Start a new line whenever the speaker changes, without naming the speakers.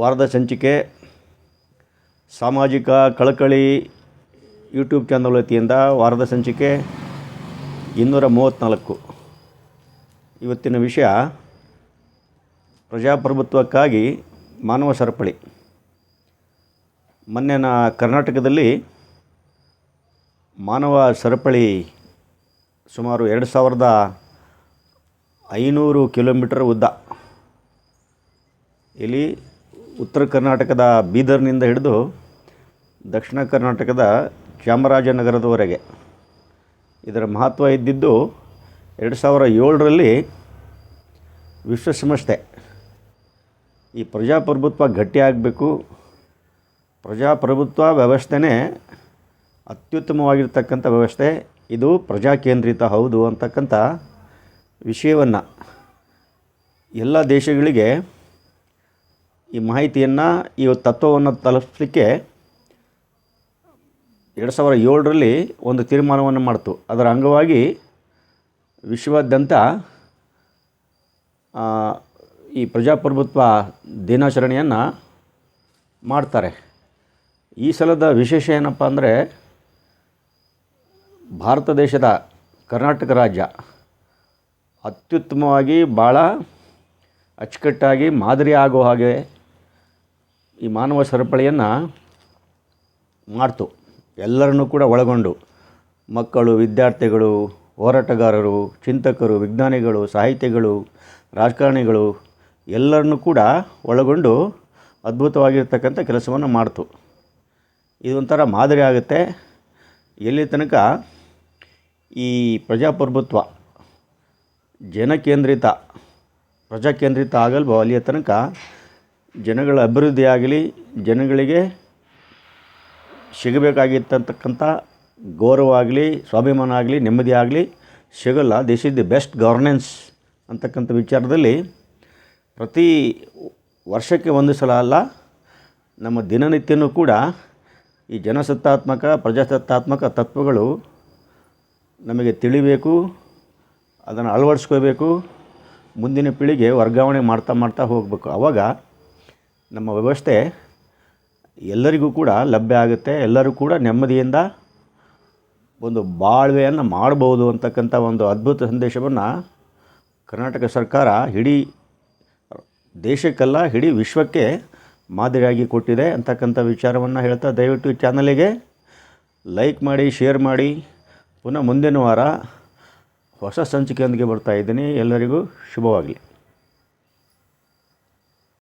ವಾರದ ಸಂಚಿಕೆ, ಸಾಮಾಜಿಕ ಕಳಕಳಿ ಯೂಟ್ಯೂಬ್ ಚಾನಲ್ ವತಿಯಿಂದ ವಾರದ ಸಂಚಿಕೆ ಇನ್ನೂರ ಮೂವತ್ತ್ನಾಲ್ಕು. ಇವತ್ತಿನ ವಿಷಯ, ಪ್ರಜಾಪ್ರಭುತ್ವಕ್ಕಾಗಿ ಮಾನವ ಸರಪಳಿ. ಮೊನ್ನೆ ಕರ್ನಾಟಕದಲ್ಲಿ ಮಾನವ ಸರಪಳಿ ಸುಮಾರು ಎರಡು ಸಾವಿರದ ಐನೂರು ಕಿಲೋಮೀಟರ್ ಉದ್ದ. ಇಲ್ಲಿ ಉತ್ತರ ಕರ್ನಾಟಕದ ಬೀದರ್ನಿಂದ ಹಿಡಿದು ದಕ್ಷಿಣ ಕರ್ನಾಟಕದ ಚಾಮರಾಜನಗರದವರೆಗೆ. ಇದರ ಮಹತ್ವ ಇದ್ದಿದ್ದು ಎರಡು ಸಾವಿರ ಏಳರಲ್ಲಿ ವಿಶ್ವಸಂಸ್ಥೆ ಈ ಪ್ರಜಾಪ್ರಭುತ್ವ ಗಟ್ಟಿಯಾಗಬೇಕು ಪ್ರಜಾಪ್ರಭುತ್ವ ವ್ಯವಸ್ಥೆನೇ ಅತ್ಯುತ್ತಮವಾಗಿರ್ತಕ್ಕಂಥ ವ್ಯವಸ್ಥೆ. ಇದು ಪ್ರಜಾಕೇಂದ್ರಿತ ಹೌದು ಅಂತಕ್ಕಂಥ ವಿಷಯವನ್ನು ಎಲ್ಲ ದೇಶಗಳಿಗೆ ಈ ಮಾಹಿತಿಯನ್ನು, ಈ ತತ್ವವನ್ನು ತಲುಪಿಸಲಿಕ್ಕೆ ಎರಡು ಸಾವಿರ ಏಳರಲ್ಲಿ ಒಂದು ತೀರ್ಮಾನವನ್ನು ಮಾಡಿತು. ಅದರ ಅಂಗವಾಗಿ ವಿಶ್ವಾದ್ಯಂತ ಈ ಪ್ರಜಾಪ್ರಭುತ್ವ ದಿನಾಚರಣೆಯನ್ನು ಮಾಡ್ತಾರೆ. ಈ ಸಲದ ವಿಶೇಷ ಏನಪ್ಪ ಅಂದರೆ, ಭಾರತ ದೇಶದ ಕರ್ನಾಟಕ ರಾಜ್ಯ ಅತ್ಯುತ್ತಮವಾಗಿ ಭಾಳ ಅಚ್ಚುಕಟ್ಟಾಗಿ ಮಾದರಿ ಆಗೋ ಹಾಗೆ ಈ ಮಾನವ ಸರಪಳಿಯನ್ನು ಮಾಡ್ತು ಎಲ್ಲರನ್ನೂ ಕೂಡ ಒಳಗೊಂಡು. ಮಕ್ಕಳು, ವಿದ್ಯಾರ್ಥಿಗಳು, ಹೋರಾಟಗಾರರು, ಚಿಂತಕರು, ವಿಜ್ಞಾನಿಗಳು, ಸಾಹಿತಿಗಳು, ರಾಜಕಾರಣಿಗಳು ಎಲ್ಲರನ್ನೂ ಕೂಡ ಒಳಗೊಂಡು ಅದ್ಭುತವಾಗಿರ್ತಕ್ಕಂಥ ಕೆಲಸವನ್ನು ಮಾಡ್ತು. ಇದೊಂಥರ ಮಾದರಿ ಆಗುತ್ತೆ. ಎಲ್ಲಿ ತನಕ ಈ ಪ್ರಜಾಪ್ರಭುತ್ವ ಜನಕೇಂದ್ರಿತ, ಪ್ರಜಾಕೇಂದ್ರಿತ ಆಗಲ್ವೋ ಅಲ್ಲಿಯ ತನಕ ಜನಗಳ ಅಭಿವೃದ್ಧಿ ಆಗಲಿ ಜನಗಳಿಗೆ ಸಿಗಬೇಕಾಗಿರ್ತಕ್ಕಂಥ ಗೌರವ ಆಗಲಿ ಸ್ವಾಭಿಮಾನ ಆಗಲಿ ನೆಮ್ಮದಿ ಆಗಲಿ ಸಿಗಲ್ಲ. This is the best governance ಅಂತಕ್ಕಂಥ ವಿಚಾರದಲ್ಲಿ ಪ್ರತಿ ವರ್ಷಕ್ಕೆ ಒಂದು ಸಲ ಅಲ್ಲ, ನಮ್ಮ ದಿನನಿತ್ಯನೂ ಕೂಡ ಈ ಜನಸತ್ತಾತ್ಮಕ, ಪ್ರಜಾಸತ್ತಾತ್ಮಕ ತತ್ವಗಳು ನಮಗೆ ತಿಳಿಬೇಕು, ಅದನ್ನು ಅಳವಡಿಸ್ಕೋಬೇಕು ಮುಂದಿನ ಪೀಳಿಗೆ ವರ್ಗಾವಣೆ ಮಾಡ್ತಾ ಮಾಡ್ತಾ ಹೋಗಬೇಕು. ಆವಾಗ ನಮ್ಮ ವ್ಯವಸ್ಥೆ ಎಲ್ಲರಿಗೂ ಕೂಡ ಲಭ್ಯ ಆಗುತ್ತೆ. ಎಲ್ಲರೂ ಕೂಡ ನೆಮ್ಮದಿಯಿಂದ ಒಂದು ಬಾಳ್ವೆಯನ್ನು ಮಾಡಬಹುದು ಅಂತಕ್ಕಂಥ ಒಂದು ಅದ್ಭುತ ಸಂದೇಶವನ್ನು ಕರ್ನಾಟಕ ಸರ್ಕಾರ ಇಡೀ ದೇಶಕ್ಕೆಲ್ಲ, ಇಡೀ ವಿಶ್ವಕ್ಕೆ ಮಾದರಿಯಾಗಿ ಕೊಟ್ಟಿದೆ ಅಂತಕ್ಕಂಥ ವಿಚಾರವನ್ನು ಹೇಳ್ತಾ ದಯವಿಟ್ಟು ಚಾನಲಿಗೆ ಲೈಕ್ ಮಾಡಿ, ಶೇರ್ ಮಾಡಿ. ಪುನಃ ಮುಂದಿನ ವಾರ ಹೊಸ ಸಂಚಿಕೆಯೊಂದಿಗೆ ಬರ್ತಾ ಇದ್ದೀನಿ. ಎಲ್ಲರಿಗೂ ಶುಭವಾಗಲಿ.